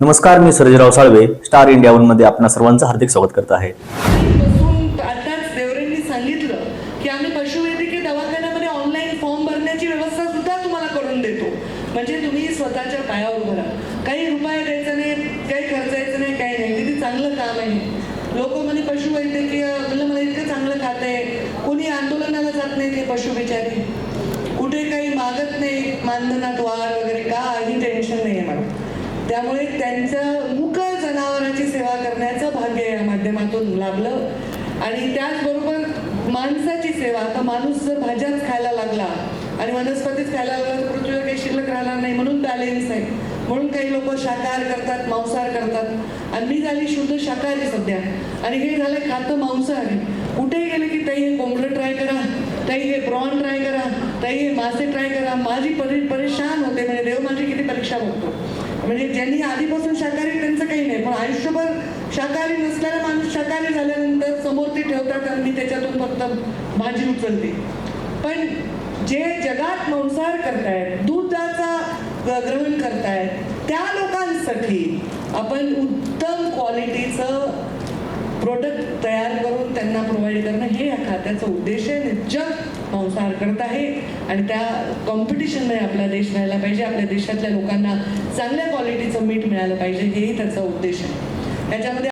नमस्कार मी Sarjerao Salve star India वनमध्ये आपणा सर्वांचं हार्दिक स्वागत करत आहे. बसून आताच देवरेंनी सांगितलं की आम्ही पशुवैद्यकीय दवाखान्यामध्ये ऑनलाईन फॉर्म भरण्याची व्यवस्था सुद्धा तुम्हाला करून देतो. म्हणजे तुम्ही स्वतःच्या पायावर उभं राहा. काही रुपये द्यायचा नाही काही खर्चायचं नाही काही नाही. किती चांगलं काम आहे लोक म्हणजे पशुवैद्यकीय म्हणलं मला इतकं चांगलं खातं आहे. कोणी आंदोलनाला जात नाही ते पशु बिचारे. कुठे काही मागत नाही मानधनात वाढ वगैरे काही टेन्शन नाही आहे मला. त्यामुळे त्यांचं मुक जनावरांची सेवा करण्याचं भाग्य या माध्यमातून लाभलं. आणि त्याचबरोबर माणसाची सेवा आता माणूस जर भाज्याच खायला लागला आणि वनस्पतीच खायला लागला तर पृथ्वीवर काही शिल्लक राहणार नाही म्हणून बॅलेन्स आहे. म्हणून काही लोक शाकाहार करतात मांसाहार करतात. आणि मी झाली शुद्ध शाकाहारी सध्या. आणि हे झालं खातं मांसाहारी. कुठेही गेले की ताई हे कोंबडं ट्राय करा ताई हे प्रॉन ट्राय करा ताई हे मासे ट्राय करा. माझी परि परेशान होते म्हणजे देव माझी किती परीक्षा बघतो. म्हणजे ज्यांनी आधीपासून शाकाहारी त्यांचं काही नाही. पण आयुष्यभर शाकाहारी नसलेला माणूस शाकाहारी झाल्यानंतर समोर ते ठेवतात आणि त्याच्यातून फक्त भाजी उचलते. पण जे जगात मांसाहार करतायत दुधाचा ग्रहण करतायत त्या लोकांसाठी आपण उत्तम क्वालिटीचं प्रोडक्ट तयार त्यांना प्रोव्हाइड करणं हे या खात्याचा उद्देश आहे. जग संसार करत आहे. आणि त्या कॉम्पिटिशनमध्ये आपला देश राहायला पाहिजे. आपल्या देशातल्या लोकांना चांगल्या क्वालिटीचं मीठ मिळालं पाहिजे. हेही त्याचा उद्देश आहे. त्याच्यामध्ये